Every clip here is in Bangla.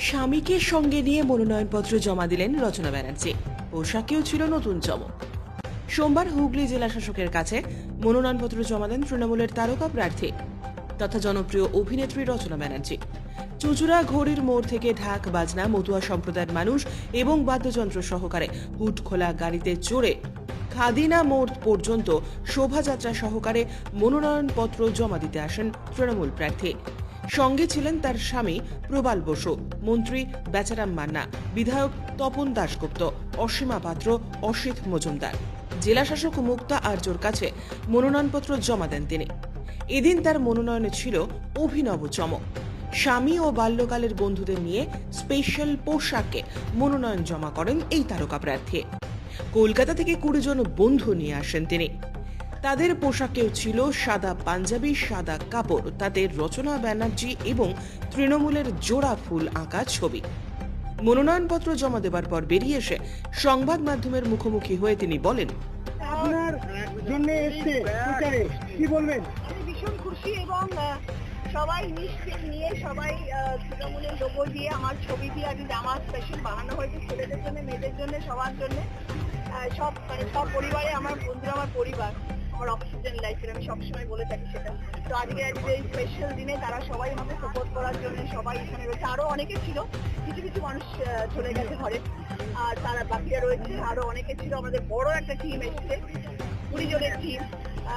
স্বামীকে সঙ্গে নিয়ে মনোনয়নপত্র জমা দিলেন রচনা ব্যানার্জি। পোশাকেও ছিল নতুন চমক। সোমবার হুগলি জেলা শাসকের কাছে মনোনয়নপত্র জমা দেন তৃণমূলের তারকা প্রার্থী তথা জনপ্রিয় অভিনেত্রী রচনা ব্যানার্জি। চুচুড়া ঘড়ির মোড় থেকে ঢাক, বাজনা, মতুয়া সম্প্রদায়ের মানুষ এবং বাদ্যযন্ত্র সহকারে হুট খোলা গাড়িতে চড়ে খাদিনা মোড় পর্যন্ত শোভাযাত্রা সহকারে মনোনয়নপত্র জমা দিতে আসেন তৃণমূল প্রার্থী। সঙ্গে ছিলেন তার স্বামী প্রবাল বসু, মন্ত্রী বেচারাম মান্না, বিধায়ক তপন দাশগুপ্ত, অসীমা পাত্র, অসিত মজুমদার। জেলাশাসক মুক্তা আর্যর কাছে মনোনয়নপত্র জমা দেন তিনি। এদিন তার মনোনয়নে ছিল অভিনব চমক। স্বামী ও বাল্যকালের বন্ধুদের নিয়ে স্পেশাল পোশাকে মনোনয়ন জমা করেন এই তারকা প্রার্থী। কলকাতা থেকে কুড়ি জন বন্ধু নিয়ে আসেন তিনি। তাদের পোশাকেও ছিল সাদা পাঞ্জাবি সাদা কাপড় তাদের রচনা ব্যানার্জি এবং তৃণমূলের জোড়া ফুল আঁকা ছবি। মনোনয়নপত্র জমা দেবার পর বেরিয়ে এসে সংবাদ মাধ্যমের মুখোমুখি হয়ে তিনি বলেন আপনার জন্য এসছে প্রচারে কি বলবেন? ভীষণ খুশি এবং সবাই নিশ্চিত নিয়ে সবাই আহ, তৃণমূলের লোগো দিয়ে আমার ছবি দিয়ে আজ জামা স্পেশাল বানানো হয়েছে ছেলেদের জন্য মেয়েদের জন্য সবার জন্য। সব মানে সব পরিবারে আমার বন্ধুরা আমার পরিবার। আমার অক্সিজেন লাইফের আমি সবসময় বলে থাকি সেটা। তো আজকে আজকে এই স্পেশাল দিনে তারা সবাই আমাকে সাপোর্ট করার জন্য সবাই এখানে রয়েছে। আরও অনেকে ছিল, কিছু কিছু মানুষ চলে গেছে ঘরে। আর তারা বাকিরা রয়েছে। আরও অনেকে ছিল। আমাদের বড় একটা টিম এসছে। কুড়ি জনের টিম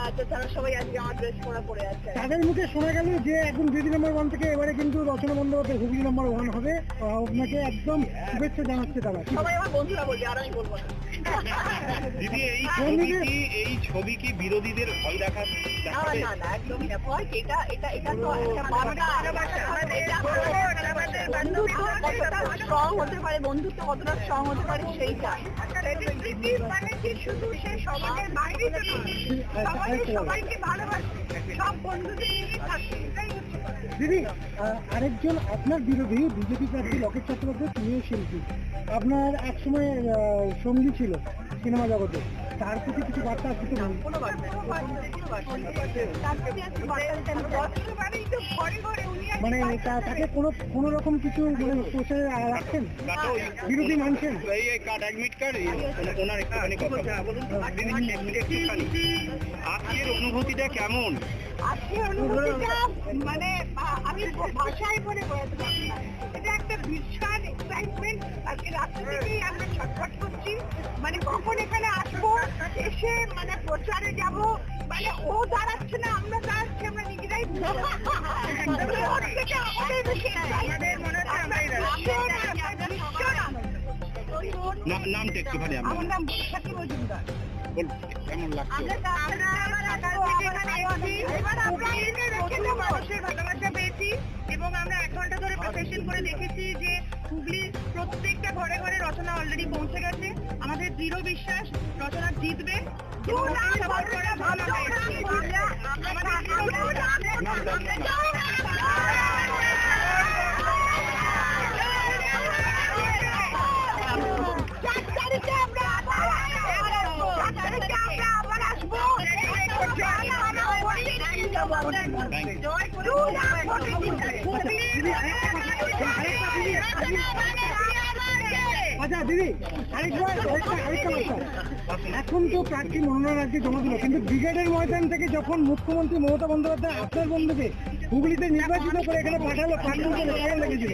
তো তারা সবাই আজকে আমার ড্রেস পরা পরে আছে। তাদের মুখে শোনা গেল যে একদম দিদি নম্বর ওয়ান থেকে এবারে কিন্তু রচনা বন্দ্যোপাধ্যায় হুগলি নম্বর ওয়ান হবে। আহ, আপনাকে একদম শুভেচ্ছা জানাচ্ছে তারা। সবাই আমার বন্ধুরা বলছে আর আমি বলব দিদি এই ছবি কি এই ছবি কি বিরোধীদের ভয় দেখা না না না একদমই না। ভয় এটা এটা এটা তো একটা বন্ধুত্ব কতটা স্ট্রং হতে পারে? বন্ধুত্ব কতটা স্ট্রং হতে পারে সেইটা। দিদি আরেকজন আপনার বিরোধী, বিজেপি প্রার্থী লকেট চট্টোপাধ্যায়, তিনিও শিল্পী। আপনার একসময় সঙ্গী ছিল সিনেমা জগতে। তার প্রতি কিছু বার্তা তো কোনো বার্তা মানে তাকে কোনো কোনো রকম কিছু মানে প্রচারে রাখছেন? বিরোধী মানছেন? এই কার্ড অ্যাডমিট কার্ড ওনার একটুখানি কথা। বলুন আজকের অনুভূতিটা কেমন? আজকে অনুভূতিটা মানে আমি ভাষায় বলে বোঝাতে এটা একটা বিশাল এক্সাইটমেন্ট আজকে রাত্রি থেকেই আমরা ছটফট করছি মানে কখন এখানে আসব এসে মানে প্রচারে যাব মানে ও দাঁড়াচ্ছে না আমরা দাঁড়াচ্ছি আমরা নিজেরাই আমাদের বেশি excited। আমরা ভীষণ আনন্দ, ভীষণ আনন্দ। না- নামটা একটুখানি আমার নাম বৈশাখী মজুমদার কেমন লাগছে আমরা এবং আমরা এক ঘণ্টা ধরে প্রিপারেশন করে দেখেছি যে হুগলির প্রত্যেকটা ঘরে ঘরে রচনা অলরেডি পৌঁছে গেছে আমাদের দৃঢ় বিশ্বাস রচনা জিতবে এবং ওকে আচ্ছা দিদি, আরেকবার এখন তো প্রার্থী মনোনয়ন আজকে জমা দিল, কিন্তু ব্রিগেডের ময়দান থেকে যখন মুখ্যমন্ত্রী মমতা বন্দ্যোপাধ্যায় আপনার বন্ধুকে হুগলিতে নির্বাচিত করে এখানে পাঠালো পাঠানো লেগেছিল।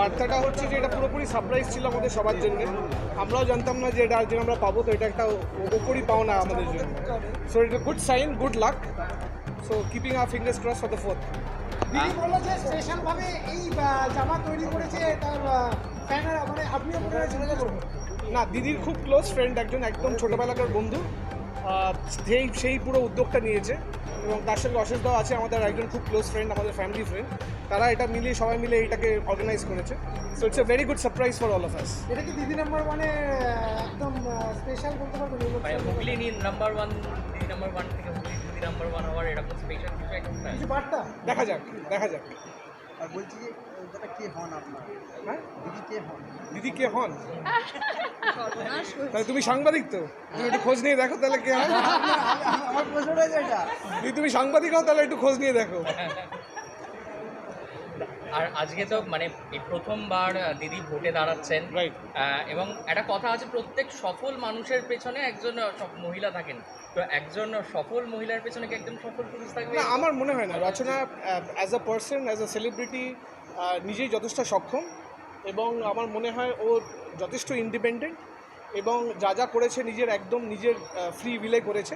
বার্তাটা হচ্ছে যে এটা পুরোপুরি সারপ্রাইজ ছিল আমাদের সবার জন্য। আমরাও জানতাম না যে এটা আজকে আমরা পাবো তো এটা একটা উপরই পাওনা আমাদের জন্য। সো এটা good sign good luck so keeping our fingers cross for the fourth দিদি বলল যে স্পেশাল এই জামা তৈরি করেছে তার ফ্যানেরা মানে আপনিও মনে হয় ছেলেকে করবেন না দিদির খুব ক্লোজ ফ্রেন্ড একজন একদম ছোটোবেলাকার বন্ধু। সেই সেই পুরো উদ্যোগটা নিয়েছে এবং তার সঙ্গে অশেষ দাও আছে আমাদের একজন খুব ক্লোজ ফ্রেন্ড আমাদের ফ্যামিলি ফ্রেন্ড তারা এটা মিলিয়ে সবাই মিলে এটাকে অর্গানাইজ করেছে। So it's a very good surprise for all of us এটা কি দিদি নাম্বার ওয়ানে একদম স্পেশাল বলতে পারবেন? Hooghly number one number one থেকে হুগলি দিদি নাম্বার ওয়ান হওয়ার এরকম স্পেশাল কিছু একটা দেখা যাক দেখা যাক। আর বলছি যে দাদা কে হন আপনার? হ্যাঁ? দিদি কে হন? দিদি কে হন? তাহলে তুমি সাংবাদিক তো? তুমি একটু খোঁজ নিয়ে দেখো তাহলে কে হয়। আমার প্রশ্নটা এটা। তুমি সাংবাদিক হও তাহলে একটু খোঁজ নিয়ে দেখো। আর আজকে তো মানে এই প্রথমবার দিদি ভোটে দাঁড়াচ্ছেন। এবং একটা কথা আছে প্রত্যেক সফল মানুষের পেছনে একজন মহিলা থাকেন। তো একজন সফল মহিলার পেছনে কি একজন সফল পুরুষ থাকবে? না আমার মনে হয় না। Rachana as a person as a celebrity নিজেই যথেষ্ট সক্ষম এবং আমার মনে হয় ও যথেষ্ট ইন্ডিপেন্ডেন্ট এবং যা যা করেছে নিজের একদম নিজের ফ্রি উইলে করেছে।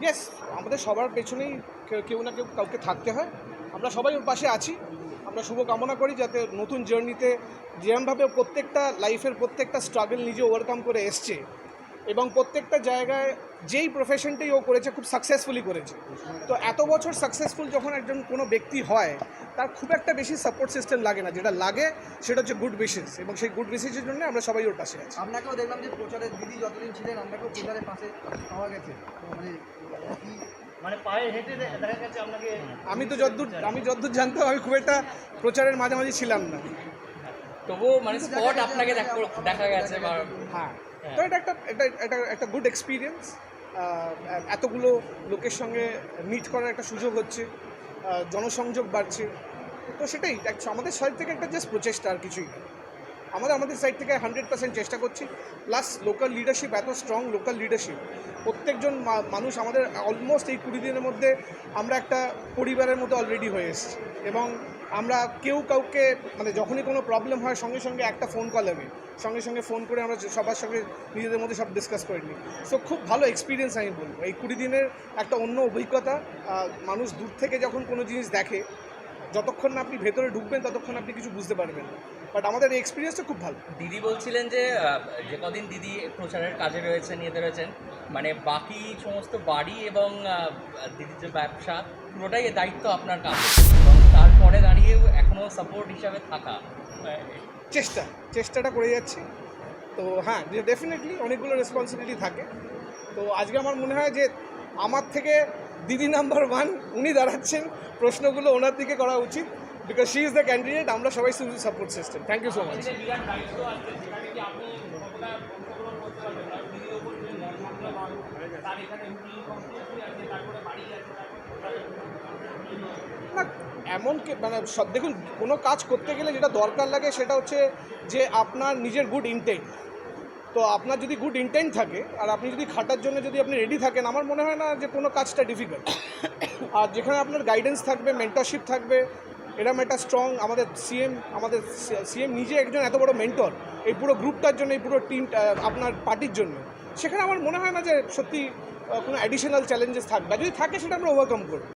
ইয়েস আমাদের সবার পেছনেই কেউ- কেউ না কেউ কাউকে থাকতে হয়। আমরা সবাই ওর পাশে আছি। আমরা শুভ কামনা করি যাতে নতুন জার্নিতে যেরমভাবে প্রত্যেকটা লাইফের প্রত্যেকটা স্ট্রাগল নিজে ওভারকাম করে এসছে এবং প্রত্যেকটা জায়গায় যেই প্রফেশনটাই ও করেছে, খুব সাকসেসফুলি করেছে। তো এত বছর সাকসেসফুল যখন একজন কোনো ব্যক্তি হয়, তার খুব একটা বেশি সাপোর্ট সিস্টেম লাগে না। যেটা লাগে, সেটা হচ্ছে গুড উইশেস এবং সেই গুড উইশেসের জন্য আমরা সবাই ওর পাশে আছি। আপনাকেও দেখলাম যে প্রচারের দিদি যতদিন ছিলেন, আপনাকেও প্রচারের পাশে পাওয়া গেছে। মানে মানে পায়ে হেঁটে দেখা গেছে আপনাকে আমি তো যদ্দূর আমি যদ্দূর জানতাম আমি খুব একটা প্রচারের মাঝামাঝি ছিলাম না। তবুও মানে স্পট আপনাকে দেখা গেছে হ্যাঁ। তো এটা একটা এটা একটা একটা গুড এক্সপিরিয়েন্স এতগুলো লোকের সঙ্গে মিট করার একটা সুযোগ হচ্ছে জনসংযোগ বাড়ছে। তো সেটাই আমাদের সাইড থেকে একটা জাস্ট প্রচেষ্টা আর কিছুই না আমাদের সাইড থেকে হান্ড্রেড পার্সেন্ট চেষ্টা করছি। প্লাস লোকাল লিডারশিপ এত স্ট্রং লোকাল লিডারশিপ প্রত্যেকজন মানুষ আমাদের অলমোস্ট এই কুড়ি দিনের মধ্যে আমরা একটা পরিবারের মতো অলরেডি হয়ে এসেছি। এবং আমরা কেউ কাউকে মানে যখনই কোনো প্রবলেম হয়, সঙ্গে সঙ্গে একটা ফোন কল হবে। সঙ্গে সঙ্গে ফোন করে আমরা সবার সঙ্গে নিজেদের মধ্যে সব ডিসকাস করে নিই। সো খুব ভালো এক্সপিরিয়েন্স আমি বলব। এই কুড়ি দিনের একটা অন্য অভিজ্ঞতা মানুষ দূর থেকে যখন কোনো জিনিস দেখে যতক্ষণ না আপনি ভেতরে ঢুকবেন ততক্ষণ আপনি কিছু বুঝতে পারবেন না। বাট আমাদের এই এক্সপিরিয়েন্সটা খুব ভালো। দিদি বলছিলেন যে যে কদিন দিদি প্রচারের কাজে রয়েছেন ইয়েতে রয়েছেন মানে বাকি সমস্ত বাড়ি এবং দিদির যে ব্যবসা পুরোটাই দায়িত্ব আপনার কাছে। এবং তারপরে দাঁড়িয়েও এখনও সাপোর্ট হিসাবে থাকা। চেষ্টা চেষ্টাটা করে যাচ্ছি। তো হ্যাঁ ডেফিনেটলি অনেকগুলো রেসপন্সিবিলিটি থাকে। তো আজকে আমার মনে হয় যে আমার থেকে দিদি নাম্বার ওয়ান, উনি দাঁড়াচ্ছেন। প্রশ্নগুলো ওনার দিকে করা উচিত because she is the candidate আমরা সবাই শুধু support system thank you so much এমন মানে সব দেখুন, কোনো কাজ করতে গেলে যেটা দরকার লাগে সেটা হচ্ছে যে আপনার নিজের গুড ইন্টেন্ট তো আপনার যদি গুড ইন্টেন্ট থাকে, আর আপনি যদি খাটার জন্য যদি আপনি রেডি থাকেন, আমার মনে হয় না যে কোনো কাজটা ডিফিকাল্ট আর যেখানে আপনার গাইডেন্স থাকবে মেন্টরশিপ থাকবে এরকম একটা স্ট্রং আমাদের সিএম আমাদের সিএম নিজে একজন এত বড় মেন্টর এই পুরো গ্রুপটার জন্য, এই পুরো টিম আপনার পার্টির জন্য, সেখানে আমার মনে হয় না যে সত্যি কোনো অ্যাডিশনাল চ্যালেঞ্জেস থাকবে যদি থাকে সেটা আমরা ওভারকাম করব।